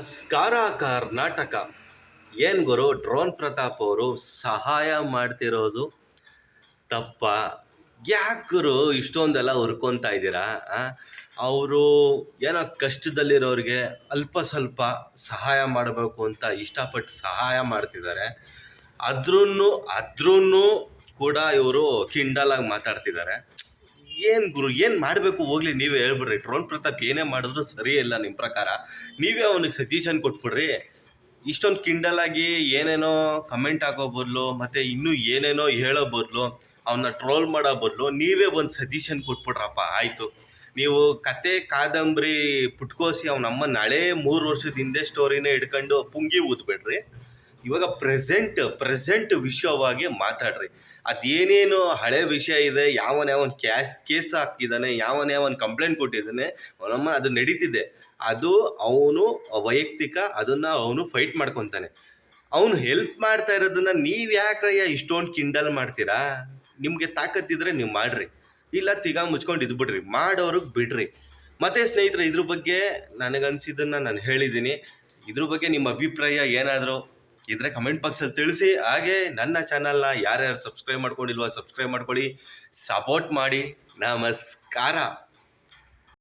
ನಮಸ್ಕಾರ ಕರ್ನಾಟಕ ಏನು ಗುರು? ಡ್ರೋನ್ ಪ್ರತಾಪ್ ಅವರು ಸಹಾಯ ಮಾಡ್ತಿರೋದು ತಪ್ಪ. ಯಾಕೆ ಗುರು ಇಷ್ಟೊಂದೆಲ್ಲ ಹುರ್ಕೊತಾ ಇದ್ದೀರಾ? ಅವರು ಏನೋ ಕಷ್ಟದಲ್ಲಿರೋರಿಗೆ ಅಲ್ಪ ಸ್ವಲ್ಪ ಸಹಾಯ ಮಾಡಬೇಕು ಅಂತ ಇಷ್ಟಪಟ್ಟು ಸಹಾಯ ಮಾಡ್ತಿದ್ದಾರೆ. ಅದ್ರೂ ಅದ್ರೂ ಕೂಡ ಇವರು ಕಿಂಡಲಾಗಿ ಮಾತಾಡ್ತಿದ್ದಾರೆ. ಏನು ಗುರು, ಏನು ಮಾಡಬೇಕು ಹೋಗ್ಲಿ ನೀವೇ ಹೇಳ್ಬಿಡ್ರಿ. ಡ್ರೋನ್ ಪ್ರತಾಪ್ ಏನೇ ಮಾಡಿದ್ರು ಸರಿ ಇಲ್ಲ ನಿಮ್ಮ ಪ್ರಕಾರ. ನೀವೇ ಅವನಿಗೆ ಸಜೆಷನ್ ಕೊಟ್ಬಿಡ್ರಿ. ಇಷ್ಟೊಂದು ಕಿಂಡಲ್ ಆಗಿ ಏನೇನೋ ಕಮೆಂಟ್ ಹಾಕೋ ಬದಲು, ಮತ್ತು ಇನ್ನೂ ಏನೇನೋ ಹೇಳೋ ಬದಲು ಅವನ್ನ ಟ್ರೋಲ್ ಮಾಡೋ ಬದಲು ನೀವೇ ಒಂದು ಸಜೆಷನ್ ಕೊಟ್ಬಿಡ್ರಪ್ಪ, ಆಯಿತು. ನೀವು ಕತೆ ಕಾದಂಬರಿ ಪುಟ್ಕೋಸಿ ಅವನಮ್ಮ ನಾಳೆ ಮೂರು ವರ್ಷದ ಹಿಂದೆ ಸ್ಟೋರಿನೇ ಹಿಡ್ಕೊಂಡು ಪುಂಗಿ ಊದ್ಬೇಡ್ರಿ. ಇವಾಗ ಪ್ರೆಸೆಂಟ್ ಪ್ರೆಸೆಂಟ್ ವಿಷಯವಾಗಿ ಮಾತಾಡ್ರಿ. ಅದೇನೇನು ಹಳೆ ವಿಷಯ ಇದೆ, ಯಾವನ ಯಾವನ್ ಕ್ಯಾಶ್ ಕೇಸ್ ಹಾಕಿದ್ದಾನೆ, ಯಾವನ ಯಾವನ್ ಕಂಪ್ಲೇಂಟ್ ಕೊಟ್ಟಿದ್ದಾನೆ ಅವನಮ್ಮ ಅದು ನಡೀತಿದೆ. ಅದು ಅವನು ವೈಯಕ್ತಿಕ, ಅದನ್ನ ಅವನು ಫೈಟ್ ಮಾಡ್ಕೊತಾನೆ. ಅವನು ಹೆಲ್ಪ್ ಮಾಡ್ತಾ ಇರೋದನ್ನ ನೀವು ಯಾಕ್ರಯ್ಯ ಇಷ್ಟೊಂದು ಕಿಂಡಲ್ ಮಾಡ್ತೀರಾ? ನಿಮಗೆ ತಾಕತ್ತಿದ್ರೆ ನೀವು ಮಾಡ್ರಿ. ಇಲ್ಲ ತಿಗ ಮುಚ್ಕೊಂಡು ಇದ್ಬಿಡ್ರಿ. ಮಾಡೋರಿಗೆ ಬಿಡ್ರಿ. ಮತ್ತೆ ಸ್ನೇಹಿತರೆ, ಇದ್ರ ಬಗ್ಗೆ ನನಗನ್ಸಿದ್ದನ್ನ ನಾನು ಹೇಳಿದ್ದೀನಿ. ಇದ್ರ ಬಗ್ಗೆ ನಿಮ್ಮ ಅಭಿಪ್ರಾಯ ಏನಾದರೂ? ಇದ್ರೆ ಕಮೆಂಟ್ ಬಾಕ್ಸಲ್ಲಿ ತಿಳಿಸಿ. ಹಾಗೆ ನನ್ನ ಚಾನಲ್ನ ಯಾರ್ಯಾರು ಸಬ್ಸ್ಕ್ರೈಬ್ ಮಾಡ್ಕೊಂಡಿಲ್ವ ಸಬ್ಸ್ಕ್ರೈಬ್ ಮಾಡ್ಕೊಳ್ಳಿ. ಸಪೋರ್ಟ್ ಮಾಡಿ. ನಮಸ್ಕಾರ.